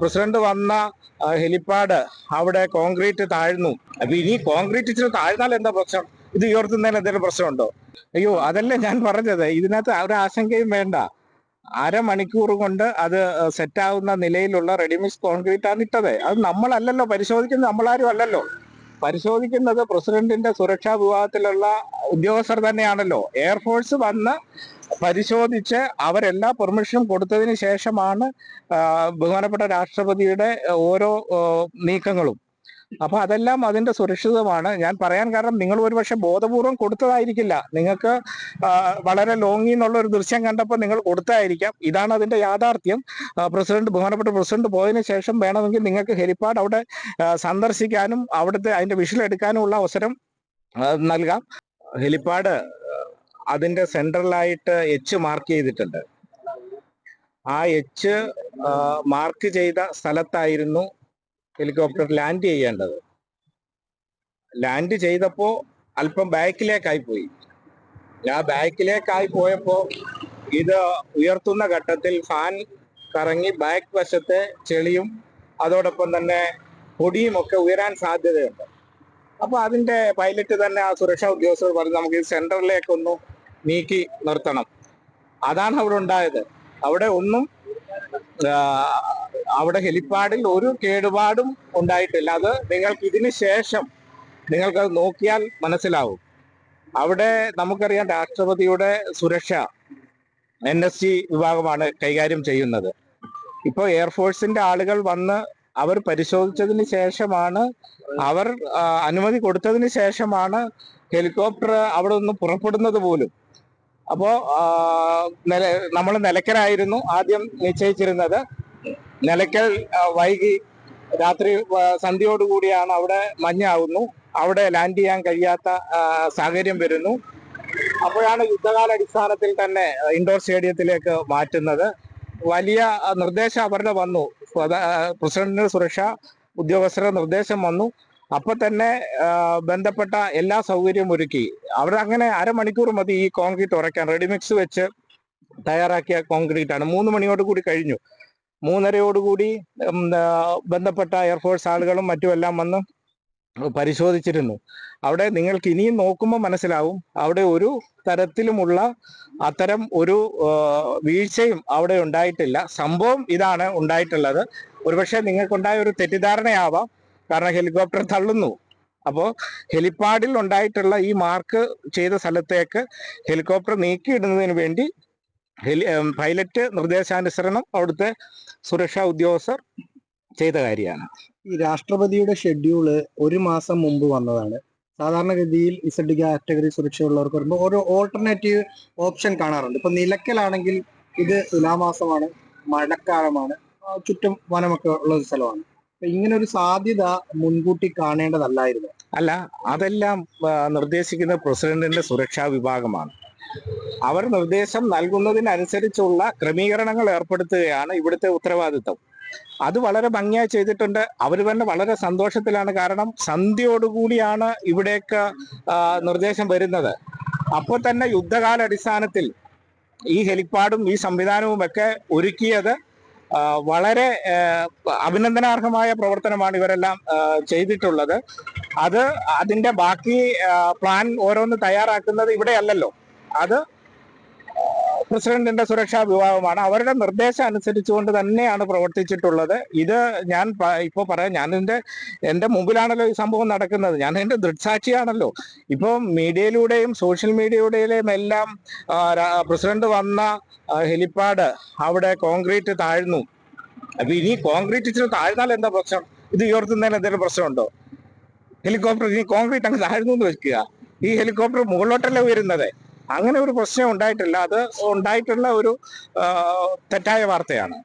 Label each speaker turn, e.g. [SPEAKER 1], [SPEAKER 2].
[SPEAKER 1] President വന്ന helipad അവിടെ concrete താഴ്ന്നു. അപ്പൊ ഇനി കോൺക്രീറ്റ് ഇച്ചിരി താഴ്ന്നാൽ എന്താ പ്രശ്നം? ഇത് ഉയർത്തുന്നതിന് എന്തെങ്കിലും പ്രശ്നമുണ്ടോ? അയ്യോ അതല്ലേ ഞാൻ പറഞ്ഞത്. ഇതിനകത്ത് ഒരു ആശങ്കയും വേണ്ട. അരമണിക്കൂർ കൊണ്ട് അത് സെറ്റാവുന്ന നിലയിലുള്ള റെഡിമിക്സ് കോൺക്രീറ്റ് ആണ് ഇട്ടത്. അത് നമ്മളല്ലല്ലോ പരിശോധിക്കുന്നത് നമ്മളാരും അല്ലല്ലോ. പരിശോധിക്കുന്നത് പ്രസിഡന്റിന്റെ സുരക്ഷാ വിഭാഗത്തിലുള്ള ഉദ്യോഗസ്ഥർ തന്നെയാണല്ലോ. എയർഫോഴ്സ് വന്ന് പരിശോധിച്ച് അവരെല്ലാ പെർമിഷനും കൊടുത്തതിന് ശേഷമാണ് ബഹുമാനപ്പെട്ട രാഷ്ട്രപതിയുടെ ഓരോ നീക്കങ്ങളും. അപ്പൊ അതെല്ലാം അതിന്റെ സുരക്ഷിതമാണ്. ഞാൻ പറയാൻ കാരണം നിങ്ങൾ ഒരുപക്ഷെ ബോധപൂർവം കൊടുത്തതായിരിക്കില്ല. നിങ്ങൾക്ക് വളരെ ലോങ്ങി എന്നുള്ള ഒരു ദൃശ്യം കണ്ടപ്പോൾ നിങ്ങൾ കൊടുത്തതായിരിക്കാം. ഇതാണ് അതിന്റെ യാഥാർത്ഥ്യം. പ്രസിഡന്റ് ബഹുമാനപ്പെട്ട പ്രസിഡന്റ് പോയതിനു ശേഷം വേണമെങ്കിൽ നിങ്ങൾക്ക് ഹെലിപ്പാഡ് അവിടെ സന്ദർശിക്കാനും അവിടുത്തെ അതിന്റെ വിഷൽ എടുക്കാനുമുള്ള അവസരം നൽകാം. ഹെലിപ്പാഡ് അതിന്റെ സെൻട്രലായിട്ട് എച്ച് മാർക്ക് ചെയ്തിട്ടുണ്ട്. ആ എച്ച് മാർക്ക് ചെയ്ത സ്ഥലത്തായിരുന്നു ഹെലികോപ്റ്റർ ലാൻഡ് ചെയ്യേണ്ടത്. ലാൻഡ് ചെയ്തപ്പോ അല്പം ബാക്കിലേക്കായി പോയി. ആ ബാക്കിലേക്കായി പോയപ്പോ ഇത് ഉയർത്തുന്ന ഘട്ടത്തിൽ ഫാൻ കറങ്ങി ബാക്ക് വശത്തെ ചെളിയും അതോടൊപ്പം തന്നെ പൊടിയും ഒക്കെ ഉയരാൻ സാധ്യതയുണ്ട്. അപ്പൊ അതിന്റെ പൈലറ്റ് തന്നെ ആ സുരക്ഷാ ഉദ്യോഗസ്ഥർ പറഞ്ഞു നമുക്ക് ഈ സെന്ററിലേക്ക് ഒന്ന് നീക്കി നിർത്തണം. അതാണ് അവിടെ ഉണ്ടായത്. അവിടെ ഒന്നും അവിടെ ഹെലിപ്പാഡിൽ ഒരു കേടുപാടും ഉണ്ടായിട്ടില്ല. അത് നിങ്ങൾക്ക് ഇതിന് ശേഷം നിങ്ങൾക്ക് അത് നോക്കിയാൽ മനസ്സിലാവും. അവിടെ നമുക്കറിയാം രാഷ്ട്രപതിയുടെ സുരക്ഷ എൻ എസ് ജി വിഭാഗമാണ് കൈകാര്യം ചെയ്യുന്നത്. ഇപ്പോൾ എയർഫോഴ്സിന്റെ ആളുകൾ വന്ന് അവർ പരിശോധിച്ചതിന് ശേഷമാണ് അവർ അനുമതി കൊടുത്തതിന് ശേഷമാണ് ഹെലികോപ്റ്റർ അവിടെ നിന്ന് പുറപ്പെടുന്നത് പോലും. അപ്പോ നമ്മൾ നിലക്കരായിരുന്നു ആദ്യം നിശ്ചയിച്ചിരുന്നത്. നിലയ്ക്കൽ വൈകി രാത്രി സന്ധ്യയോടുകൂടിയാണ് അവിടെ മഞ്ഞാവുന്നു. അവിടെ ലാൻഡ് ചെയ്യാൻ കഴിയാത്ത സാഹചര്യം വരുന്നു. അപ്പോഴാണ് യുദ്ധകാലാടിസ്ഥാനത്തിൽ തന്നെ ഇൻഡോർ സ്റ്റേഡിയത്തിലേക്ക് മാറ്റുന്നത്. വലിയ നിർദ്ദേശം അവരുടെ വന്നു. പ്രസിഡന്റിന് സുരക്ഷ ഉദ്യോഗസ്ഥരുടെ നിർദ്ദേശം വന്നു. അപ്പൊ തന്നെ ബന്ധപ്പെട്ട എല്ലാ സൗകര്യവും ഒരുക്കി. അവിടെ അങ്ങനെ അരമണിക്കൂർ മതി ഈ കോൺക്രീറ്റ് ഉറയ്ക്കാൻ. റെഡിമിക്സ് വെച്ച് തയ്യാറാക്കിയ കോൺക്രീറ്റ് ആണ്. മൂന്ന് മണിയോട് കൂടി കഴിഞ്ഞു. മൂന്നരയോടുകൂടി ബന്ധപ്പെട്ട എയർഫോഴ്സ് ആളുകളും മറ്റുമെല്ലാം വന്ന് പരിശോധിച്ചിരുന്നു. അവിടെ നിങ്ങൾക്ക് ഇനിയും നോക്കുമ്പോൾ മനസ്സിലാവും അവിടെ ഒരു തരത്തിലുമുള്ള അത്തരം ഒരു വീഴ്ചയും അവിടെ ഉണ്ടായിട്ടില്ല. സംഭവം ഇതാണ് ഉണ്ടായിട്ടുള്ളത്. ഒരുപക്ഷെ നിങ്ങൾക്കുണ്ടായ ഒരു തെറ്റിദ്ധാരണയാവാം. കാരണം ഹെലികോപ്റ്റർ തള്ളുന്നു. അപ്പോൾ ഹെലിപ്പാഡിൽ ഉണ്ടായിട്ടുള്ള ഈ മാർക്ക് ചെയ്ത സ്ഥലത്തേക്ക് ഹെലികോപ്റ്റർ നീക്കിയിടുന്നതിന് വേണ്ടി ഹെലി പൈലറ്റ് നിർദ്ദേശാനുസരണം അവിടുത്തെ സുരക്ഷാ ഉദ്യോഗസ്ഥർ ചെയ്ത കാര്യമാണ്.
[SPEAKER 2] ഈ രാഷ്ട്രപതിയുടെ ഷെഡ്യൂൾ ഒരു മാസം മുമ്പ് വന്നതാണ്. സാധാരണഗതിയിൽ ഇസഡ് കാറ്റഗറി സുരക്ഷയുള്ളവർക്ക് വരുമ്പോൾ ഓരോ ഓൾട്ടർനേറ്റീവ് ഓപ്ഷൻ കാണാറുണ്ട്. ഇപ്പൊ നിലക്കലാണെങ്കിൽ ഇത് തുലാമാസമാണ് മഴക്കാലമാണ് ചുറ്റും വനമൊക്കെ ഉള്ള ഒരു സ്ഥലമാണ്. ഇങ്ങനെ ഒരു സാധ്യത മുൻകൂട്ടി കാണേണ്ടതല്ലായിരുന്നു.
[SPEAKER 1] അല്ല അതെല്ലാം നിർദ്ദേശിക്കുന്ന പ്രസിഡന്റിന്റെ സുരക്ഷാ വിഭാഗമാണ്. അവർ നിർദ്ദേശം നൽകുന്നതിനനുസരിച്ചുള്ള ക്രമീകരണങ്ങൾ ഏർപ്പെടുത്തുകയാണ് ഇവിടുത്തെ ഉത്തരവാദിത്തം അത് വളരെ ഭംഗിയായി ചെയ്തിട്ടുണ്ട്. അവർ തന്നെ വളരെ സന്തോഷത്തിലാണ്. കാരണം സന്ധ്യയോടുകൂടിയാണ് ഇവിടേക്ക് നിർദ്ദേശം വരുന്നത്. അപ്പോൾ തന്നെ യുദ്ധകാലടിസ്ഥാനത്തിൽ ഈ ഹെലിപ്പാഡും ഈ സംവിധാനവും ഒക്കെ ഒരുക്കിയത് വളരെ അഭിനന്ദനാർഹമായ പ്രവർത്തനമാണ് ഇവരെല്ലാം ചെയ്തിട്ടുള്ളത്. അത് അതിന്റെ ബാക്കി പ്ലാൻ ഓരോന്ന് തയ്യാറാക്കുന്നത് ഇവിടെയല്ലല്ലോ. അത് പ്രസിഡന്റിന്റെ സുരക്ഷാ വിഭാഗമാണ്. അവരുടെ നിർദ്ദേശം അനുസരിച്ചുകൊണ്ട് തന്നെയാണ് പ്രവർത്തിച്ചിട്ടുള്ളത്. ഇത് ഞാൻ ഇപ്പോൾ ഇപ്പൊ പറയാം ഞാൻ എന്റെ മുമ്പിലാണല്ലോ ഈ സംഭവം നടക്കുന്നത്. ഞാൻ എന്റെ ദൃക്സാക്ഷിയാണല്ലോ. ഇപ്പൊ മീഡിയയിലൂടെയും സോഷ്യൽ മീഡിയയിലൂടെയും എല്ലാം പ്രസിഡന്റ് വന്ന ഹെലിപ്പാഡ് അവിടെ കോൺക്രീറ്റ് താഴ്ന്നു. അപ്പൊ ഇനി കോൺക്രീറ്റ് ഇച്ചിരി താഴ്ന്നാൽ എന്താ പ്രശ്നം? ഇത് ഉയർത്തുന്നതിന് എന്തെങ്കിലും പ്രശ്നമുണ്ടോ? ഹെലികോപ്റ്റർ ഇനി കോൺക്രീറ്റ് അങ്ങ് താഴ്ന്നു എന്ന് വെക്കുക. ഈ ഹെലികോപ്റ്റർ മുകളിലോട്ടല്ലേ ഉയരുന്നത്? അങ്ങനെ ഒരു പ്രശ്നം ഉണ്ടായിട്ടില്ല. അത് ഉണ്ടായിട്ടുള്ള ഒരു തെറ്റായ വാർത്തയാണ്.